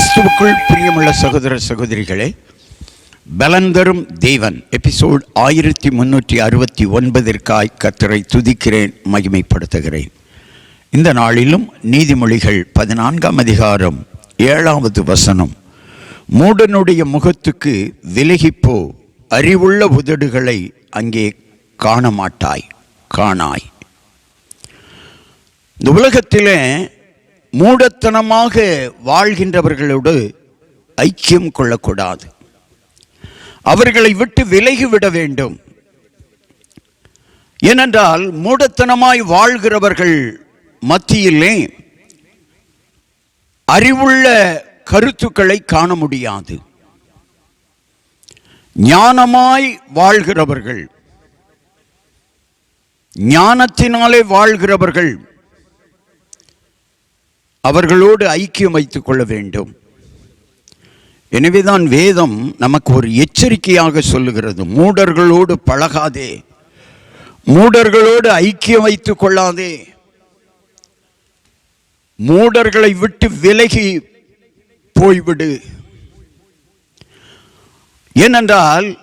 கிறிஸ்துவுக்குள் பிரியமுள்ள சகோதர சகோதரிகளே பலந்தரும் தேவன். எபிசோட் ஆயிரத்தி முன்னூற்றி அறுபத்தி ஒன்பதிற்காய் கத்தரை துதிக்கிறேன் மகிமைப்படுத்துகிறேன். இந்த நாளிலும் நீதிமொழிகள் பதினான்காம் அதிகாரம் ஏழாவது வசனம். மூடனுடைய முகத்துக்கு விலகிப்போ அறிவுள்ள உதடுகளை அங்கே காண மாட்டாய் காணாய். இந்த உலகத்திலே மூடத்தனமாக வாழ்கின்றவர்களோடு ஐக்கியம் கொள்ளக்கூடாது. அவர்களை விட்டு விலகிவிட வேண்டும். ஏனென்றால் மூடத்தனமாய் வாழ்கிறவர்கள் மத்தியிலே அறிவுள்ள கருத்துக்களை காண முடியாது. ஞானமாய் வாழ்கிறவர்கள் ஞானத்தினாலே வாழ்கிறவர்கள் அவர்களோடு ஐக்கியம் வைத்துக் கொள்ள வேண்டும். எனவேதான் வேதம் நமக்கு ஒரு எச்சரிக்கையாக சொல்லுகிறது. மூடர்களோடு பழகாதே. மூடர்களோடு ஐக்கியம் வைத்துக் கொள்ளாதே. மூடர்களை விட்டு விலகி போய்விடு. ஏனென்றால்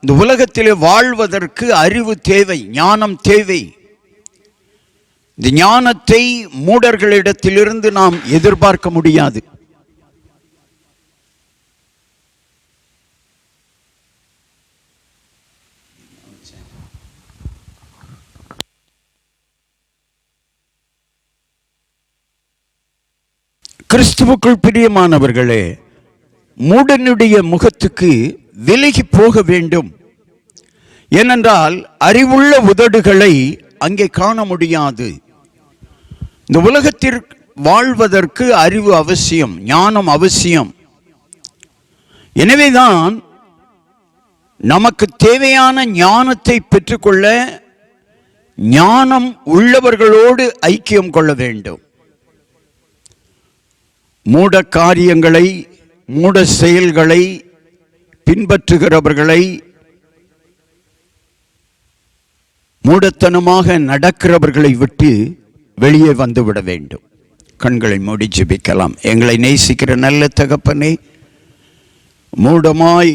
இந்த உலகத்திலே வாழ்வதற்கு அறிவு தேவை ஞானம் தேவை. இந்த ஞானத்தை மூடர்களிடத்திலிருந்து நாம் எதிர்பார்க்க முடியாது. கிறிஸ்துவுக்குள் பிரியமானவர்களே மூடனுடைய முகத்துக்கு விலகி போக வேண்டும். ஏனென்றால் அறிவுள்ள உதடுகளை அங்கே காண முடியாது. இந்த உலகத்தில் வாழ்வதற்கு அறிவு அவசியம் ஞானம் அவசியம். எனவேதான் நமக்கு தேவையான ஞானத்தை பெற்றுக்கொள்ள ஞானம் உள்ளவர்களோடு ஐக்கியம் கொள்ள வேண்டும். மூட காரியங்களை மூட செயல்களை பின்பற்றுகிறவர்களை மூடத்தனமாக நடக்கிறவர்களை விட்டு வெளியே வந்துவிட வேண்டும். கண்களை மூடி ஜெபிக்கலாம். எங்களை நேசிக்கிற நல்ல தகப்பனே மூடமாய்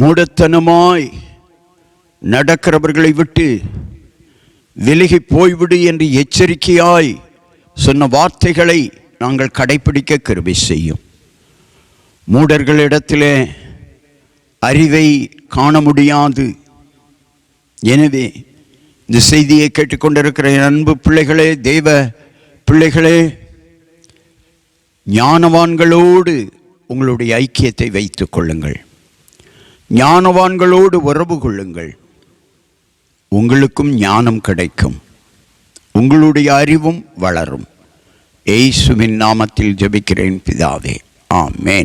மூடத்தனமாய் நடக்கிறவர்களை விட்டு விலகி போய்விடு என்று எச்சரிக்கையாய் சொன்ன வார்த்தைகளை நாங்கள் கடைபிடிக்க கருவி செய்யும். மூடர்களிடத்திலே அறிவை காண முடியாது. எனவே இந்த செய்தியை கேட்டுக்கொண்டிருக்கிற என் அன்பு பிள்ளைகளே தெய்வ பிள்ளைகளே ஞானவான்களோடு உங்களுடைய ஐக்கியத்தை வைத்துக் கொள்ளுங்கள். ஞானவான்களோடு உறவு கொள்ளுங்கள். உங்களுக்கும் ஞானம் கிடைக்கும். உங்களுடைய அறிவும் வளரும். ஏசுவின் நாமத்தில் ஜெபிக்கிறேன் பிதாவே. ஆமேன்.